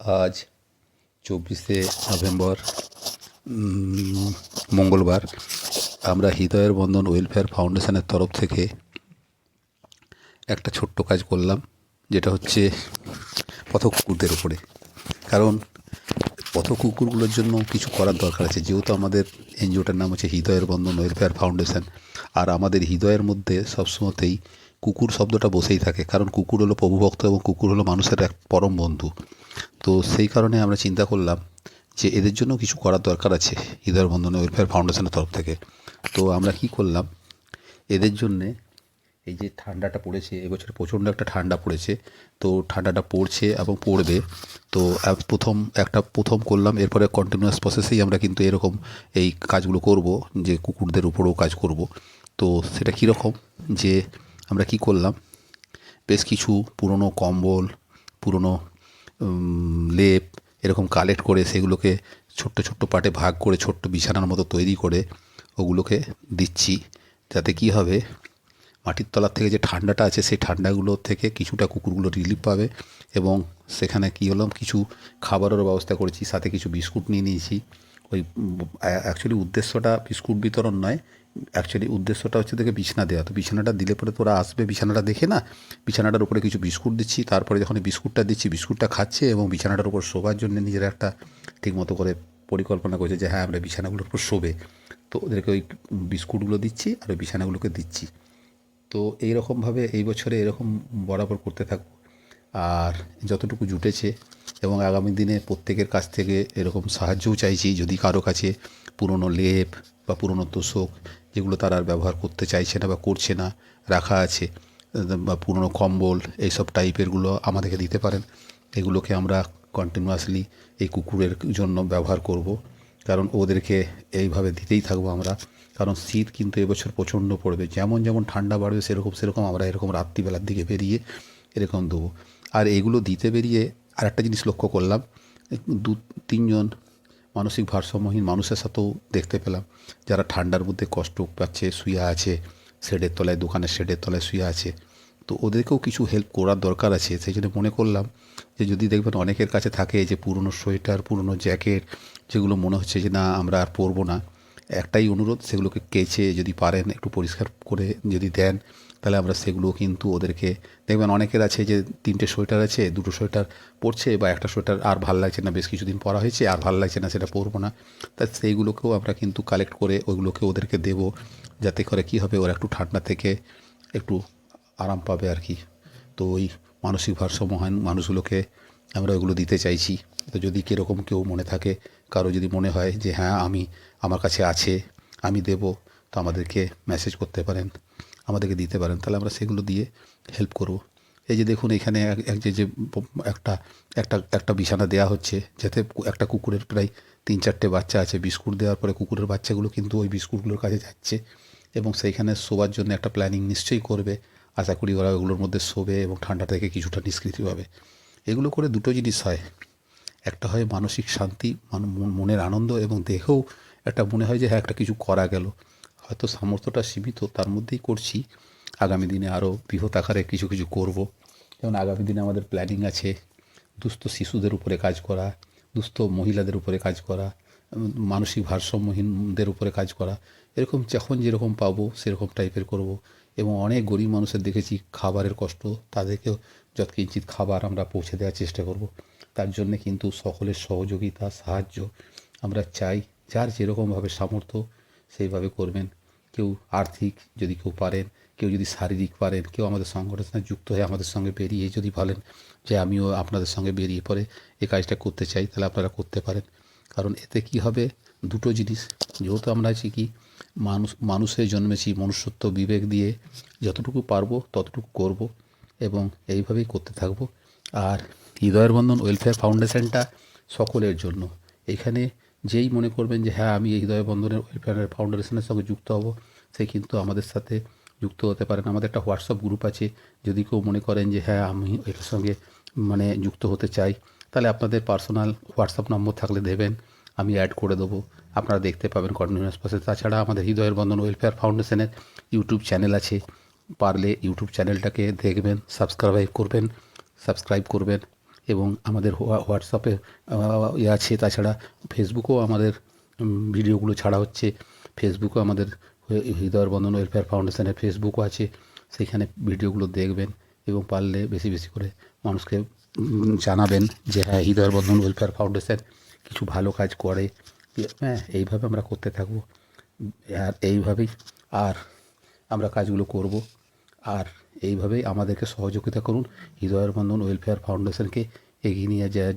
আজ চব্বিশে নভেম্বর মঙ্গলবার। আমরা হৃদয়ের বন্ধন ওয়েলফেয়ার ফাউন্ডেশনের তরফ থেকে একটা ছোট্ট কাজ করলাম, যেটা হচ্ছে পথ কুকুরদের উপরে। কারণ পথ কুকুরগুলোর জন্য কিছু করার দরকার আছে। যেহেতু আমাদের এনজিওটার নাম হচ্ছে হৃদয়ের বন্ধন ওয়েলফেয়ার ফাউন্ডেশন, আর আমাদের হৃদয়ের মধ্যে সবসময়তেই কুকুর শব্দটা বসেই থাকে। কারণ কুকুর হলো প্রভুভক্ত এবং কুকুর হলো মানুষের এক পরম বন্ধু। তো সেই কারণে আমরা চিন্তা করলাম যে এদের জন্য কিছু করার দরকার আছে হৃদয়ের বন্ধন ওয়েলফেয়ার ফাউন্ডেশনের তরফ থেকে। তো আমরা কি করলাম, এদের জন্যে এই যে ঠান্ডাটা পড়েছে, এবছর প্রচণ্ড একটা ঠান্ডা পড়েছে, তো ঠান্ডাটা পড়ছে এবং পড়বে। তো প্রথম একটা প্রথম করলাম, এরপরে কন্টিনিউয়াস প্রসেসেই আমরা কিন্তু এরকম এই কাজগুলো করব, যে কুকুরদের উপরেও কাজ করব। তো সেটা কীরকম, যে আমরা কি করলাম, বেশ কিছু পুরনো কম্বল, পুরনো লেপ, এরকম কালেক্ট করে সেগুলোকে ছোট্ট ছোট্ট পার্টে ভাগ করে ছোট্ট বিছানার মতো তৈরি করে ওগুলোকে দিচ্ছি। যাতে কি হবে, মাটির তলার থেকে যে ঠান্ডাটা আছে সেই ঠান্ডাগুলো থেকে কিছুটা কুকুরগুলো রিলিফ পাবে এবং সেখানে কী হলো কিছু খাবারেরও ব্যবস্থা করেছি, সাথে কিছু বিস্কুট নিয়ে নিয়েছি। ওই অ্যাকচুয়ালি উদ্দেশ্যটা বিস্কুট বিতরণ নয় অ্যাকচুয়ালি উদ্দেশ্যটা হচ্ছে দেখে বিছানা দেওয়া। তো বিছানাটা দিলে পরে তোরা আসবে, বিছানাটা দেখে না, বিছানাটার উপরে কিছু বিস্কুট দিচ্ছি, তারপরে যখন বিস্কুটটা দিচ্ছি, বিস্কুটটা খাচ্ছে এবং বিছানাটার উপর শোবার জন্য নিজের একটা ঠিক মতো করে পরিকল্পনা করেছে যে হ্যাঁ আমরা বিছানাগুলোর উপর শোবে। তো ওদেরকে ওই বিস্কুটগুলো দিচ্ছি আর ওই বিছানাগুলোকে দিচ্ছি। তো এই রকমভাবে এই বছরে এরকম বরাবর করতে থাকব। আর যতটুকু জুটেছে এবং আগামী দিনে প্রত্যেকের কাছ থেকে এরকম সাহায্যও চাইছি, যদি কারও কাছে পুরনো লেপ বা পুরনো তোষক যেগুলো তারা আর ব্যবহার করতে চাইছে না বা করছে না, রাখা আছে, বা পুরনো কম্বল, এইসব টাইপেরগুলো আমাদেরকে দিতে পারেন। এগুলোকে আমরা কন্টিনিউয়াসলি এই কুকুরের জন্য ব্যবহার করব। কারণ ওদেরকে এইভাবে দিতেই থাকব আমরা। কারণ শীত কিন্তু এবছর প্রচণ্ড পড়বে। যেমন যেমন ঠান্ডা বাড়বে, সেরকম সেরকম আমরা এরকম রাত্রিবেলার দিকে বেরিয়ে এরকম দেবো আর এগুলো দিতে বেরিয়ে আর একটা জিনিস লক্ষ্য করলাম। দু তিনজন মানসিক ভারসাম্যহীন মানুষের সাথেও দেখতে পেলাম। যারা ঠান্ডার মধ্যে কষ্ট পাচ্ছে, শুয়ে আছে, শেডের তলায়, দোকানের শেডের তলায় শুয়ে আছে, তো ওদেরকেও কিছু হেল্প করার দরকার আছে। সেই জন্য মনে করলাম যে, যদি দেখবেন অনেকের কাছে থাকে যে, পুরনো সোয়েটার, পুরনো জ্যাকেট, যেগুলো মনে হচ্ছে যে, না, আমরা আর পরবো না। একটাই অনুরোধ, সেগুলোকে কেচে যদি পারেন, একটু পরিষ্কার করে যদি দেন তাহলে আমরা সেগুলো কিন্তু ওদেরকে দেখবেন অনেকের আছে যে তিনটে সোয়েটার আছে, দুটো সোয়েটার পরছে বা একটা সোয়েটার আর ভালো লাগছে না, বেশ কিছুদিন পরা হয়েছে, আর ভালো লাগছে না সেটা পরবো না। তা সেইগুলোকেও আমরা কিন্তু কালেক্ট করে ওইগুলোকে ওদেরকে দেবো, যাতে করে কী হবে, ওরা একটু ঠান্ডা থেকে একটু আরাম পাবে আর কি। তো ওই মানসিক ভারসাম্যহীন মানুষগুলোকে আমরা ওগুলো দিতে চাইছি। তো যদি কীরকম কেউ মনে থাকে, কারও যদি মনে হয় যে হ্যাঁ আমি, আমার কাছে আছে, আমি দেব, তো আমাদেরকে মেসেজ করতে পারেন। আমাদেরকে দিতে পারেন, তাহলে আমরা সেগুলো দিয়ে হেল্প করব। এই যে দেখুন, এখানে এক- যে যে একটা একটা একটা বিছানা দেওয়া হচ্ছে, যাতে একটা কুকুরের প্রায় তিন চারটে বাচ্চা আছে। বিস্কুট দেওয়ার পরে কুকুরের বাচ্চাগুলো কিন্তু ওই বিস্কুটগুলোর কাছে যাচ্ছে এবং সেইখানে শোবার জন্য একটা প্ল্যানিং নিশ্চয়ই করবে। আশা করি ওরা ওগুলোর মধ্যে শোবে এবং ঠান্ডা থেকে কিছুটা নিষ্কৃতি পাবে। এগুলো করে দুটো জিনিস হয়। একটা হয় মানসিক শান্তি, মান- মন- মনের আনন্দ এবং দেখেও একটা মনে হয় যে হ্যাঁ একটা কিছু করা গেল। হয়তো সামর্থ্যটা সীমিত, তার মধ্যেই করছি। আগামী দিনে আরও বৃহৎ আকারে কিছু কিছু করব। যেমন আগামী দিনে আমাদের প্ল্যানিং আছে দুস্থ শিশুদের উপরে কাজ করা, দুস্থ মহিলাদের উপরে কাজ করা, মানসিক ভারসাম্যহীনদের উপরে কাজ করা। এরকম যখন যেরকম পাবো, সেরকম টাইপের করব। এবং অনেক গরিব মানুষের দেখেছি, খাবারের কষ্ট, তাদেরকেও যত কিঞ্চিত খাবার আমরা পৌঁছে দেওয়ার চেষ্টা করব। তার জন্যে কিন্তু সকলের সহযোগিতা, সাহায্য আমরা চাই। যার যেরকমভাবে সামর্থ্য, সেইভাবে করবেন। কেউ আর্থিক যদি কেউ পারেন, কেউ যদি শারীরিক পারেন, কেউ আমাদের সংগঠনে যুক্ত হয়ে আমাদের সঙ্গে বেরিয়ে যদি বলেন যে আমিও আপনাদের সঙ্গে বেরিয়ে পরে এই কাজটা করতে চাই, তাহলে আপনারা করতে পারেন। কারণ এতে কি হবে? দুটো জিনিস। যেহেতু আমরা আছি কি, মানুষ, মানুষের জন্মেছি মনুষ্যত্ব বিবেক দিয়ে, যতটুকু পারব ততটুকু করব এবং এইভাবেই করতে থাকব। আর হৃদয়ের বন্ধন ওয়েলফেয়ার ফাউন্ডেশনটা সকলের জন্য। এখানে যেই মনে করবেন যে হ্যাঁ আমি এই হৃদয় বন্ধনের ওয়েলফেয়ার ফাউন্ডেশনের সঙ্গে যুক্ত হব। সে কিন্তু আমাদের সাথে যুক্ত হতে পারেন। আমাদের একটা হোয়াটসঅ্যাপ গ্রুপ আছে। যদি কেউ মনে করেন যে হ্যাঁ আমি এটার সঙ্গে মানে যুক্ত হতে চাই, তাহলে আপনাদের পার্সোনাল হোয়াটসঅ্যাপ নম্বর থাকলে দেবেন। আমি অ্যাড করে দেবো। আপনারা দেখতে পাবেন কন্টিনিউয়াস প্রসেস তাছাড়া আমাদের হৃদয়ের বন্ধন ওয়েলফেয়ার ফাউন্ডেশনের ইউটিউব চ্যানেল আছে। পারলে ইউটিউব চ্যানেলটাকে দেখবেন সাবস্ক্রাইব করবেন সাবস্ক্রাইব করবেন। এবং আমাদের হোয়া- হোয়াটসঅ্যাপে ইয়ে আছে। তাছাড়া ফেসবুকেও আমাদের ভিডিওগুলো ছাড়া হচ্ছে। ফেসবুকেও আমাদের হ- হৃদয়ের বন্ধন ওয়েলফেয়ার ফাউন্ডেশনের ফেসবুকও আছে। সেখানে ভিডিওগুলো দেখবেন এবং পারলে বেশি বেশি করে মানুষকে জানাবেন যে হ্যাঁ হৃদয়ের বন্ধন ওয়েলফেয়ার ফাউন্ডেশন কিছু ভালো কাজ করে। হ্যাঁ এইভাবে আমরা করতে থাকব। আর এইভাবেই আর আমরা কাজগুলো করব। আর এইভাবেই আমাদেরকে সহযোগিতা করুন। হৃদয়ের বন্ধন ওয়েলফেয়ার ফাউন্ডেশনকে এগিয়ে নিয়ে যায়।